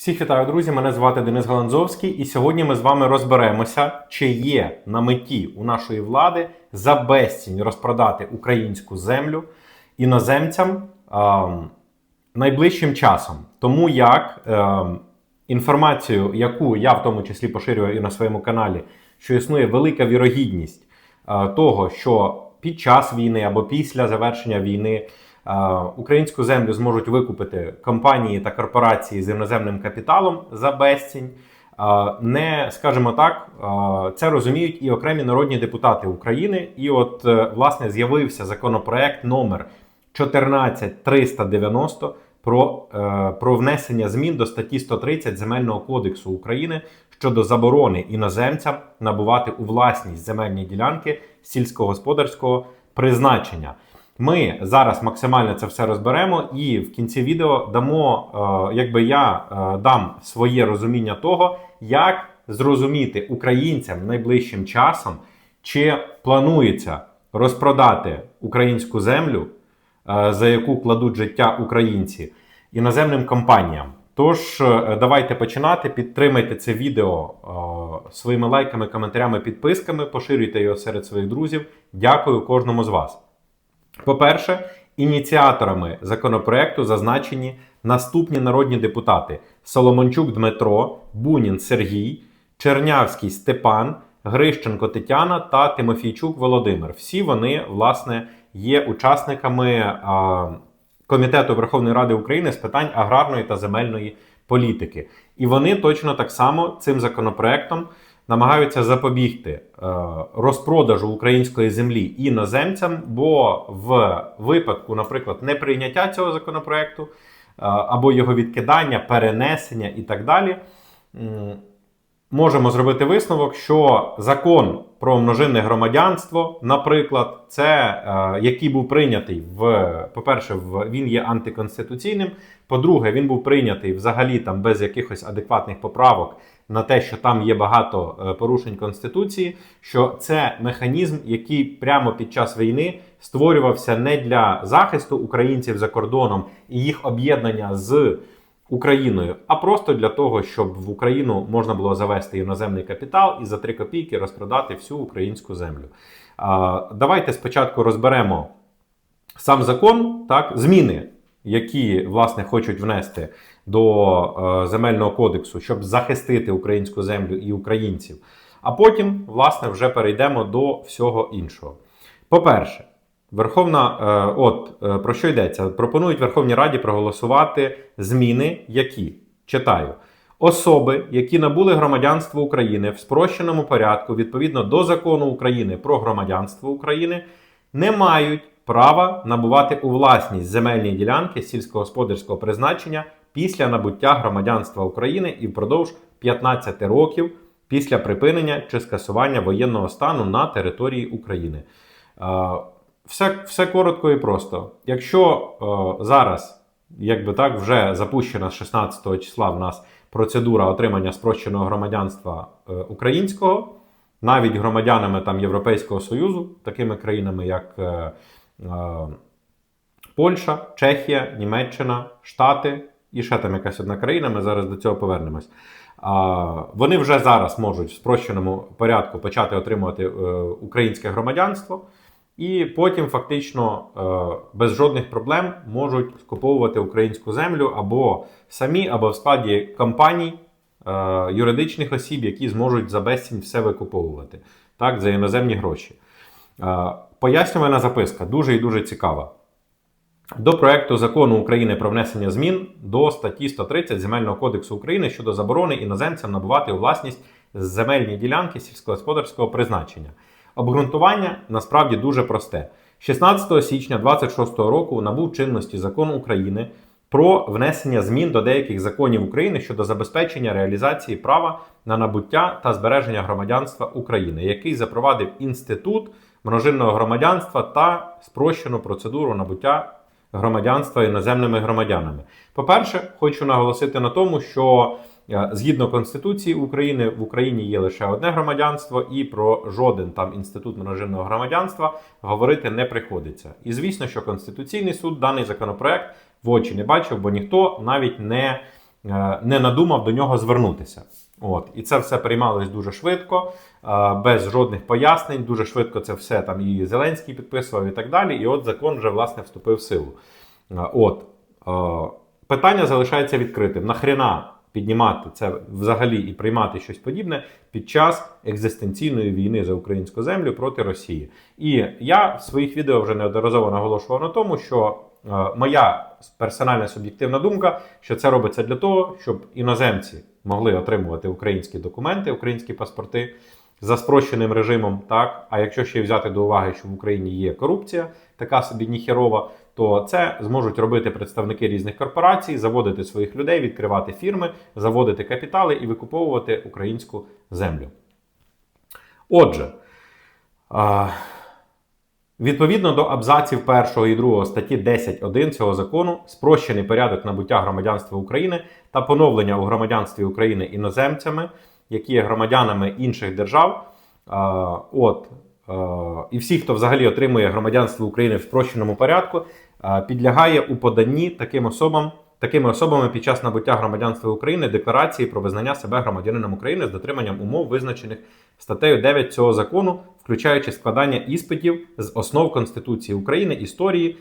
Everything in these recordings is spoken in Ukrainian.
Всіх вітаю, друзі! Мене звати Денис Галанзовський, і сьогодні ми з вами розберемося, чи є на меті у нашої влади за безцінь розпродати українську землю іноземцям ем, найближчим часом. Тому як ем, інформацію, яку я в тому числі поширюю і на своєму каналі, що існує велика вірогідність е, того, що під час війни або після завершення війни. Українську землю зможуть викупити компанії та корпорації з іноземним капіталом за безцінь. Не скажімо так, це розуміють і окремі народні депутати України. І, от, е, власне, з'явився законопроект номер 14390 про, е, про внесення змін до статті 130 Земельного кодексу України щодо заборони іноземцям набувати у власність земельні ділянки сільськогосподарського призначення. Ми зараз максимально це все розберемо, і в кінці відео дамо, е, якби я е, дам своє розуміння того, як зрозуміти українцям найближчим часом, чи планується розпродати українську землю, е, за яку кладуть життя українці, іноземним компаніям. Тож, давайте починати. Підтримайте це відео своїми лайками, коментарями, підписками, поширюйте його серед своїх друзів. Дякую кожному з вас. По-перше, ініціаторами законопроекту зазначені наступні народні депутати: Соломончук Дмитро, Бунін Сергій, Чернявський Степан, Грищенко Тетяна та Тимофійчук Володимир. Всі вони, власне, є учасниками а, Комітету Верховної Ради України з питань аграрної та земельної політики. І вони точно так само цим законопроектом намагаються запобігти е, розпродажу української землі іноземцям, бо в випадку, наприклад, неприйняття цього законопроекту е, або його відкидання, перенесення і так далі. Можемо зробити висновок, що закон про множинне громадянство, наприклад, це е, який був прийнятий в, по-перше, в, він є антиконституційним. По-друге, він був прийнятий взагалі там без якихось адекватних поправок на те, що там є багато е, порушень конституції. Що це механізм, який прямо під час війни створювався не для захисту українців за кордоном і їх об'єднання з Україною, а просто для того, щоб в Україну можна було завести іноземний капітал і за 3 копійки розпродати всю українську землю. Давайте спочатку розберемо сам закон, так, зміни, які власне хочуть внести до е, земельного кодексу, щоб захистити українську землю і українців. А потім, власне, вже перейдемо до всього іншого. По-перше, Верховна, е, от е, про що йдеться? Пропонують Верховній Раді проголосувати зміни, які читаю. Особи, які набули громадянство України в спрощеному порядку відповідно до закону України про громадянство України, не мають права набувати у власність земельні ділянки сільськогосподарського призначення після набуття громадянства України і впродовж 15 років після припинення чи скасування воєнного стану на території України. Е, все, все коротко і просто. Якщо е, зараз, якби так, вже запущена з 16 числа в нас процедура отримання спрощеного громадянства е, українського, навіть громадянами там Європейського Союзу, такими країнами, як е, Польща, Чехія, Німеччина, Штати і ще там якась одна країна, ми зараз до цього повернемось. Вони вже зараз можуть в спрощеному порядку почати отримувати е, українське громадянство. І потім фактично е, без жодних проблем можуть скуповувати українську землю або самі, або в складі компаній, е, юридичних осіб, які зможуть за безцінь все викуповувати так, за іноземні гроші. Пояснювана записка дуже і дуже цікава. До проекту закону України про внесення змін до статті 130 Земельного кодексу України щодо заборони іноземцям набувати у власність земельні ділянки сільськогосподарського призначення. Обґрунтування насправді дуже просте. 16 січня 26 року набув чинності закон України про внесення змін до деяких законів України щодо забезпечення реалізації права на набуття та збереження громадянства України, який запровадив інститут множинного громадянства та спрощену процедуру набуття громадянства іноземними громадянами. По-перше, хочу наголосити на тому, що е, згідно Конституції України в Україні є лише одне громадянство, і про жоден там інститут множинного громадянства говорити не приходиться. І звісно, що Конституційний суд даний законопроект в очі не бачив, бо ніхто навіть не е, не надумав до нього звернутися. От. І це все приймалось дуже швидко, е, без жодних пояснень. Дуже швидко це все там і Зеленський підписував, і так далі. І от закон вже власне вступив в силу. Е, От е, питання залишається відкритим. Нахрена піднімати це взагалі і приймати щось подібне під час екзистенційної війни за українську землю проти Росії? І я в своїх відео вже неодноразово наголошував на тому, що моя персональна суб'єктивна думка, що це робиться для того, щоб іноземці могли отримувати українські документи, українські паспорти за спрощеним режимом. Так, а якщо ще взяти до уваги, що в Україні є корупція, така собі ніхерова, то це зможуть робити представники різних корпорацій, заводити своїх людей, відкривати фірми, заводити капітали і викуповувати українську землю. Отже, а, відповідно до абзаців 1 і 2 статті 10.1 цього закону, спрощений порядок набуття громадянства України та поновлення у громадянстві України іноземцями, які є громадянами інших держав. От, і всі, хто взагалі отримує громадянство України в спрощеному порядку, підлягає у поданні таким особам, такими особами під час набуття громадянства України декларації про визнання себе громадянином України з дотриманням умов, визначених статтею 9 цього закону, включаючи складання іспитів з основ Конституції України, історії е,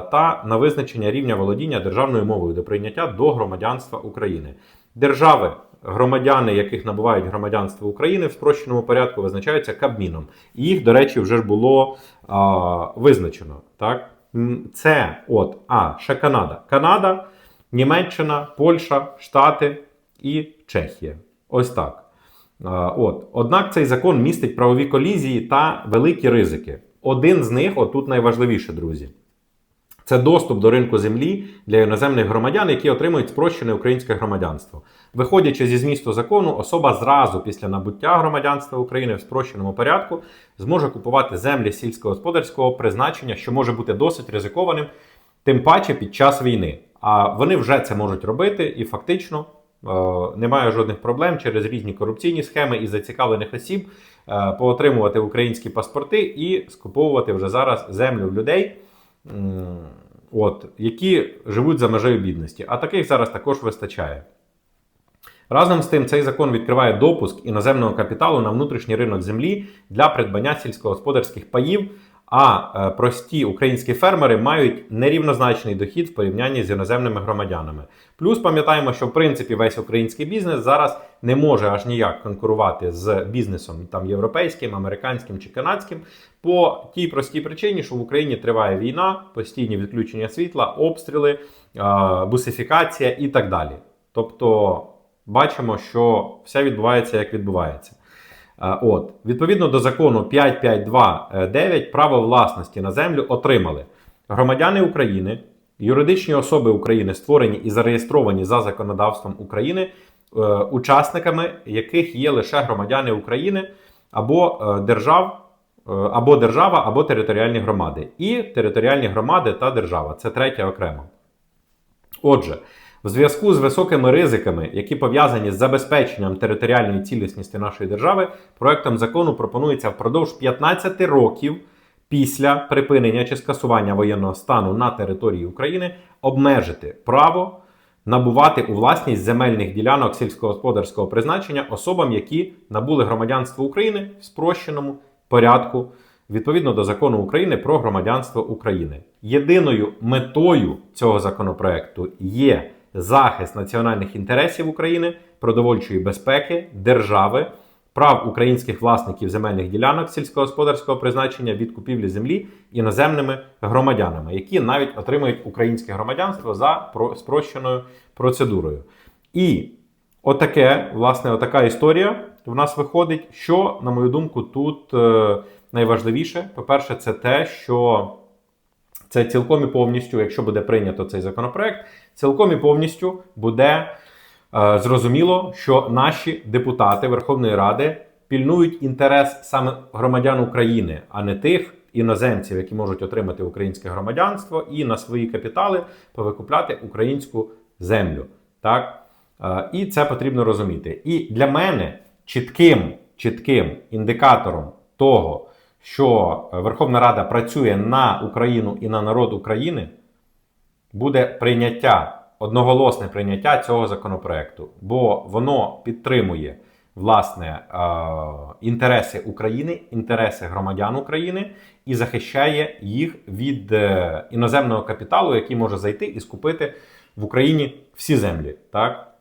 та на визначення рівня володіння державною мовою до прийняття до громадянства України. Держави, громадяни, яких набувають громадянство України в спрощеному порядку, визначаються Кабміном. Їх, до речі, вже ж було а, визначено. Так? Це от, а, ще Канада. Канада, Німеччина, Польща, Штати і Чехія. Ось так. От. Однак цей закон містить правові колізії та великі ризики. Один з них, отут найважливіше, друзі. Це доступ до ринку землі для іноземних громадян, які отримують спрощене українське громадянство. Виходячи зі змісту закону, особа зразу після набуття громадянства України в спрощеному порядку зможе купувати землі сільськогосподарського призначення, що може бути досить ризикованим, тим паче під час війни. А вони вже це можуть робити і фактично е, немає жодних проблем через різні корупційні схеми і зацікавлених осіб е, поотримувати українські паспорти і скуповувати вже зараз землю в людей. От, які живуть за межею бідності, а таких зараз також вистачає. Разом з тим, цей закон відкриває допуск іноземного капіталу на внутрішній ринок землі для придбання сільськогосподарських паїв, а е, прості українські фермери мають нерівнозначний дохід в порівнянні з іноземними громадянами. Плюс пам'ятаємо, що в принципі весь український бізнес зараз не може аж ніяк конкурувати з бізнесом там європейським, американським чи канадським по тій простій причині, що в Україні триває війна, постійні відключення світла, обстріли, е, бусифікація і так далі. Тобто бачимо, що все відбувається як відбувається. Е, От, відповідно до закону 5529 право власності на землю отримали громадяни України, юридичні особи України, створені і зареєстровані за законодавством України, е, учасниками яких є лише громадяни України або е, держав. Або держава, або територіальні громади. І територіальні громади та держава. Це третє окремо. Отже, в зв'язку з високими ризиками, які пов'язані з забезпеченням територіальної цілісності нашої держави, проектом закону пропонується впродовж 15 років після припинення чи скасування воєнного стану на території України обмежити право набувати у власність земельних ділянок сільськогосподарського призначення особам, які набули громадянство України в спрощеному порядку відповідно до закону України про громадянство України. Єдиною метою цього законопроекту є захист національних інтересів України, продовольчої безпеки, держави, прав українських власників земельних ділянок сільськогосподарського призначення від купівлі землі іноземними громадянами, які навіть отримують українське громадянство за про- спрощеною процедурою. І отаке, власне, отака історія в нас виходить. Що, на мою думку, тут е, найважливіше, по-перше, це те, що це цілком і повністю, якщо буде прийнято цей законопроект, цілком і повністю буде е, зрозуміло, що наші депутати Верховної Ради пільнують інтерес саме громадян України, а не тих іноземців, які можуть отримати українське громадянство і на свої капітали повикупляти українську землю. Так? Е, І це потрібно розуміти. І для мене чітким, чітким індикатором того, що Верховна Рада працює на Україну і на народ України, буде прийняття одноголосне прийняття цього законопроекту, бо воно підтримує власне е, інтереси України, інтереси громадян України і захищає їх від е, іноземного капіталу, який може зайти і скупити в Україні всі землі. Так?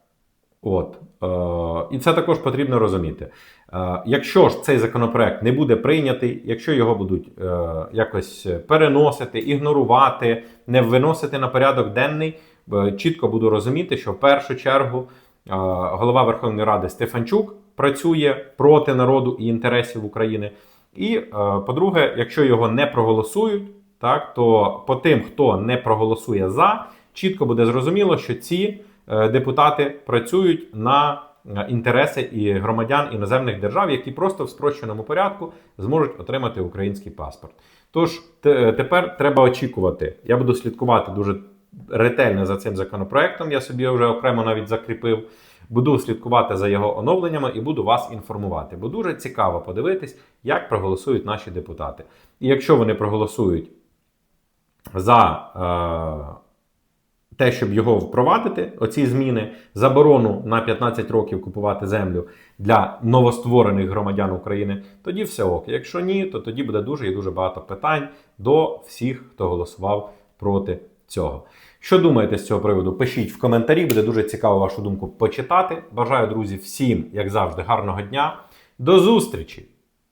От. Е, і це також потрібно розуміти. Е, якщо ж цей законопроект не буде прийнятий, якщо його будуть е, якось переносити, ігнорувати, не виносити на порядок денний, е, чітко буду розуміти, що в першу чергу е, голова Верховної Ради Стефанчук працює проти народу і інтересів України. І, е, по-друге, якщо його не проголосують, так, то по тим, хто не проголосує за, чітко буде зрозуміло, що ці депутати працюють на е, інтереси і громадян іноземних держав, які просто в спрощеному порядку зможуть отримати український паспорт. Тож тепер треба очікувати. Я буду слідкувати дуже ретельно за цим законопроектом. Я собі вже окремо навіть закріпив. Буду слідкувати за його оновленнями і буду вас інформувати. Бо дуже цікаво подивитись, як проголосують наші депутати. І якщо вони проголосують за е, те, щоб його впровадити, оці зміни, заборону на 15 років купувати землю для новостворених громадян України, тоді все ок. Якщо ні, то тоді буде дуже і дуже багато питань до всіх, хто голосував проти цього. Що думаєте з цього приводу? Пишіть в коментарі, буде дуже цікаво вашу думку почитати. Бажаю, друзі, всім, як завжди, гарного дня. До зустрічі!